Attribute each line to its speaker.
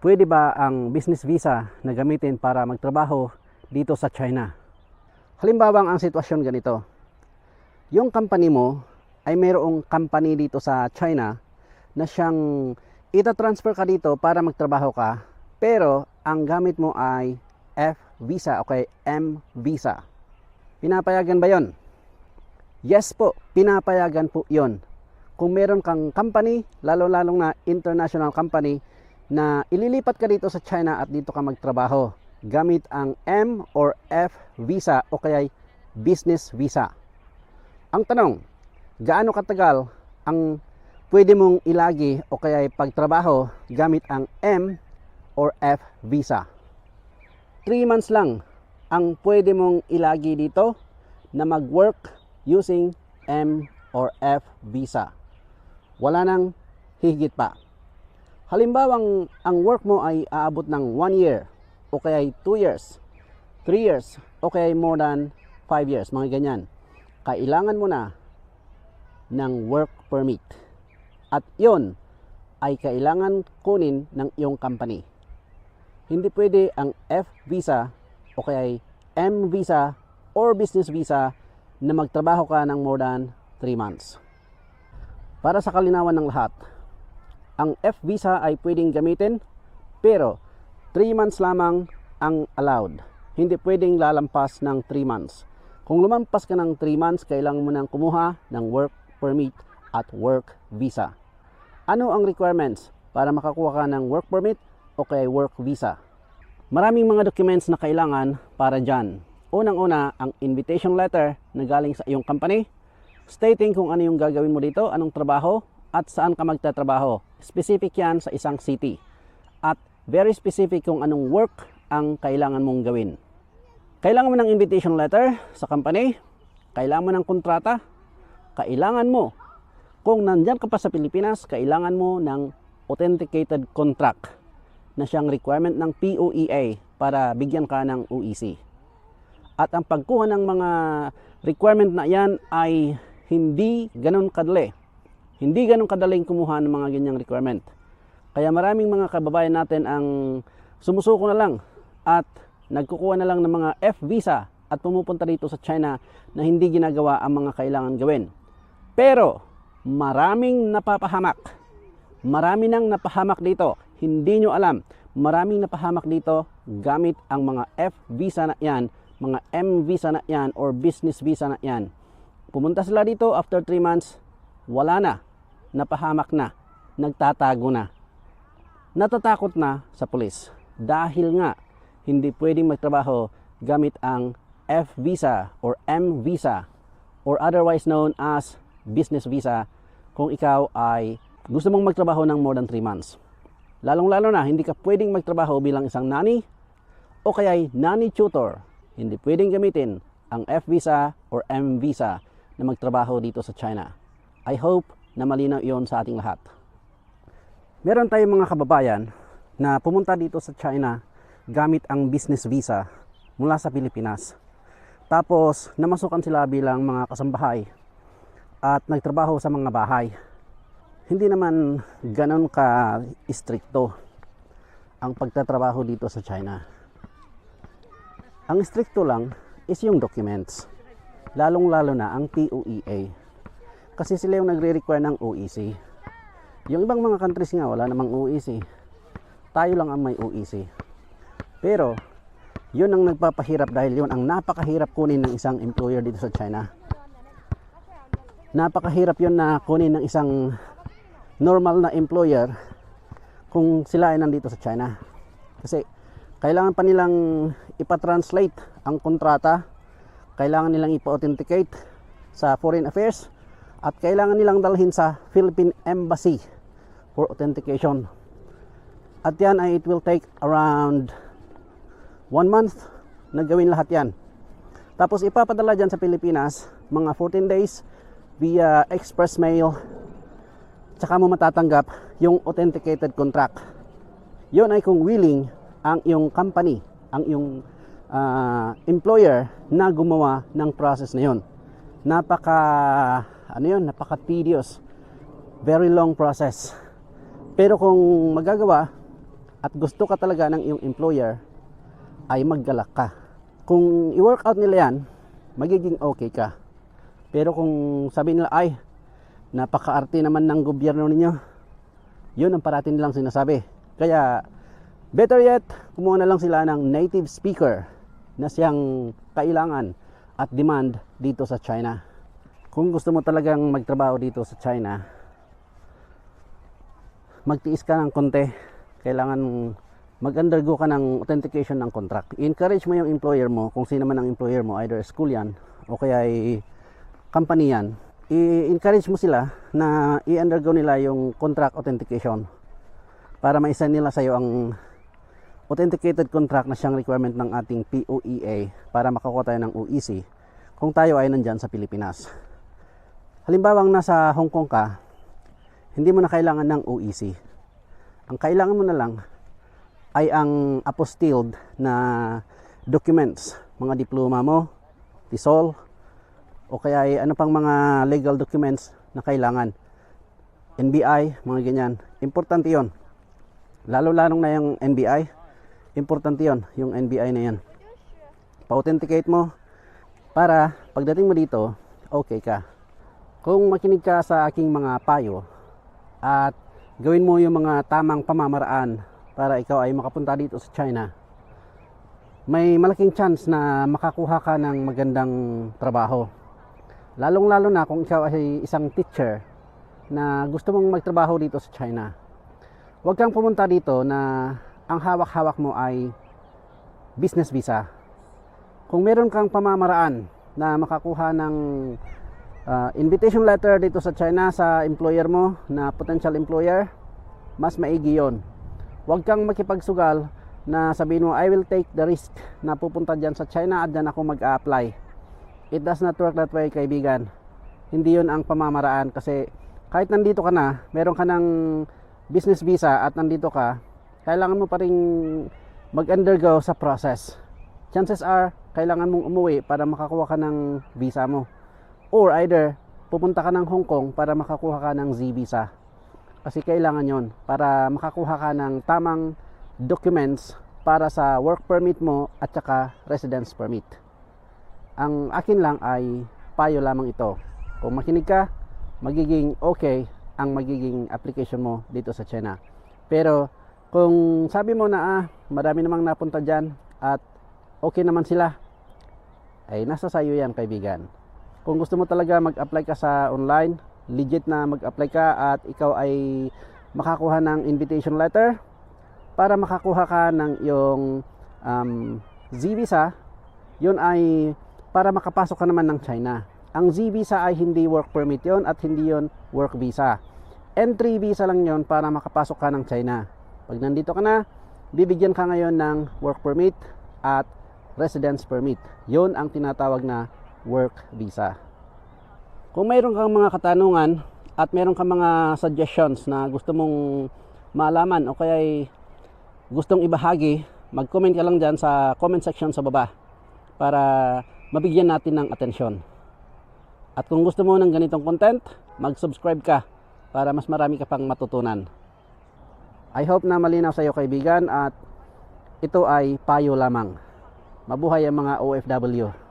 Speaker 1: pwede ba ang business visa na gamitin para magtrabaho dito sa China? Halimbawa ang sitwasyon ganito. Yung company mo ay mayroong company dito sa China na siyang ita-transfer ka dito para magtrabaho ka pero ang gamit mo ay F visa o kay M visa. Pinapayagan ba yon? Yes po, pinapayagan po yon. Kung meron kang company, lalo-lalong na international company, na ililipat ka dito sa China at dito ka magtrabaho gamit ang M or F visa o kaya business visa. Ang tanong, gaano katagal ang pwede mong ilagi o kaya pagtrabaho gamit ang M or F visa? 3 months lang ang pwede mong ilagi dito na mag-work using M or F visa. Wala nang higit pa. Halimbawa, ang, ang work mo ay aabot ng 1 year o kaya 2 years, 3 years o kaya more than 5 years, mga ganyan. Kailangan mo na ng work permit. At yon ay kailangan kunin ng iyong company. Hindi pwede ang F visa o kaya M visa or business visa na magtrabaho ka ng more than 3 months. Para sa kalinawan ng lahat, ang F visa ay pwedeng gamitin pero 3 months lamang ang allowed. Hindi pwedeng lalampas ng 3 months. Kung lumampas ka ng 3 months, kailangan mo nang kumuha ng work permit at work visa. Ano ang requirements para makakuha ka ng work permit o kay work visa? Maraming mga documents na kailangan para dyan. Unang-una, ang invitation letter na galing sa iyong company, stating kung ano yung gagawin mo dito, anong trabaho, at saan ka magtatrabaho. Specific yan sa isang city. At very specific kung anong work ang kailangan mong gawin. Kailangan mo ng invitation letter sa company, kailangan mo ng kontrata, kailangan mo, kung nandyan ka pa sa Pilipinas, kailangan mo ng authenticated contract na siyang requirement ng POEA para bigyan ka ng OEC. At ang pagkuha ng mga requirement na yan ay hindi ganun kadali. Hindi ganun kadaling kumuha ng mga ganyang requirement. Kaya maraming mga kababayan natin ang sumusuko na lang at nagkukuha na lang ng mga F visa at pumupunta dito sa China na hindi ginagawa ang mga kailangan gawin. Pero maraming napapahamak. Marami nang napahamak dito. Hindi nyo alam. Maraming napahamak dito gamit ang mga F visa na yan, mga M visa na yan or business visa na yan. Pumunta sila dito after 3 months, wala na. Napahamak na. Nagtatago na. Natatakot na sa pulis. Dahil nga, hindi pwedeng magtrabaho gamit ang F visa or M visa or otherwise known as business visa kung ikaw ay gusto mong magtrabaho ng more than 3 months. Lalong-lalo na, hindi ka pwedeng magtrabaho bilang isang nani o kaya nani tutor. Hindi pwedeng gamitin ang F visa or M visa na magtrabaho dito sa China. I hope na malinaw iyon sa ating lahat. Meron tayong mga kababayan na pumunta dito sa China gamit ang business visa mula sa Pilipinas. Tapos namasukan sila bilang mga kasambahay at nagtrabaho sa mga bahay. Hindi naman ganon ka istrikto ang pagtatrabaho dito sa China. Ang stricto lang is yung documents. Lalong-lalo na ang POEA. Kasi sila yung nagre-require ng OEC. Yung ibang mga countries nga wala namang OEC. Tayo lang ang may OEC. Pero yun ang nagpapahirap dahil yun ang napakahirap kunin ng isang employer dito sa China. Napakahirap yun na kunin ng isang normal na employer kung sila ay nandito sa China. Kasi kailangan pa nilang ipatranslate ang kontrata, kailangan nilang ipa-authenticate sa Foreign Affairs at kailangan nilang dalhin sa Philippine Embassy for authentication. At yan ay it will take around one month na gawin lahat yan. Tapos ipapadala dyan sa Pilipinas mga 14 days via express mail tsaka mo matatanggap yung authenticated contract. Yun ay kung willing ang iyong company, ang iyong ah, employer na gumawa ng process na yun. Napaka ano yun, napaka tedious. Very long process. Pero kung magagawa, at gusto ka talaga ng iyong employer, ay maggalak ka. Kung i-work out nila yan, magiging okay ka. Pero kung sabi nila, ay, napaka-arte naman ng gobyerno ninyo, yun ang parating nilang sinasabi. Kaya, better yet, kumuha na lang sila ng native speaker na siyang kailangan at demand dito sa China. Kung gusto mo talagang magtrabaho dito sa China, magtiis ka ng konti. Kailangan mag-undergo ka ng authentication ng contract. I-encourage mo yung employer mo, kung sino man ang employer mo, either school yan o kaya ay company yan. I-encourage mo sila na i-undergo nila yung contract authentication para maisa nila sa iyo ang authenticated contract na siyang requirement ng ating POEA para makakuha tayo ng OEC kung tayo ay nandyan sa Pilipinas. Halimbawa, nasa Hong Kong ka, hindi mo na kailangan ng OEC. Ang kailangan mo na lang ay ang apostilled na documents, mga diploma mo, TESOL, o kaya ay ano pang mga legal documents na kailangan. NBI, mga ganyan. Importante yon. Lalo-lalong na yung NBI, importante yon, yung NBI na yan. Pa-authenticate mo para pagdating mo dito, okay ka. Kung makinig ka sa aking mga payo at gawin mo yung mga tamang pamamaraan para ikaw ay makapunta dito sa China, may malaking chance na makakuha ka ng magandang trabaho. Lalong-lalo na kung ikaw ay isang teacher na gusto mong magtrabaho dito sa China. Huwag kang pumunta dito na ang hawak-hawak mo ay business visa. Kung meron kang pamamaraan na makakuha ng uh, invitation letter dito sa China sa employer mo na potential employer, mas maigi yon. Huwag kang makipagsugal na sabihin mo, I will take the risk na pupunta dyan sa China at dyan ako mag-apply. It does not work that way, kaibigan. Hindi yon ang pamamaraan kasi kahit nandito ka na, meron ka ng business visa at nandito ka, kailangan mo pa rin mag-undergo sa process. Chances are, kailangan mong umuwi para makakuha ka ng visa mo. Or either, pupunta ka ng Hong Kong para makakuha ka ng Z visa. Kasi kailangan yon para makakuha ka ng tamang documents para sa work permit mo at saka residence permit. Ang akin lang ay payo lamang ito. Kung makinig ka, magiging okay ang magiging application mo dito sa China. Pero kung sabi mo na ah, marami namang napunta dyan at okay naman sila, ay nasa sayo yan kaibigan. Kung gusto mo talaga mag-apply ka sa online, legit na mag-apply ka at ikaw ay makakuha ng invitation letter para makakuha ka ng yung um, Z visa, yun ay para makapasok ka naman ng China. Ang Z visa ay hindi work permit yon at hindi yon work visa. Entry visa lang yon para makapasok ka ng China. Pag nandito ka na, bibigyan ka ngayon ng work permit at residence permit. Yon ang tinatawag na work visa. Kung mayroon kang mga katanungan at mayroon kang mga suggestions na gusto mong malaman o kaya gustong ibahagi, mag-comment ka lang dyan sa comment section sa baba para mabigyan natin ng atensyon. At kung gusto mo ng ganitong content, mag-subscribe ka para mas marami ka pang matutunan. I hope na malinaw sa iyo kaibigan at ito ay payo lamang. Mabuhay ang mga OFW.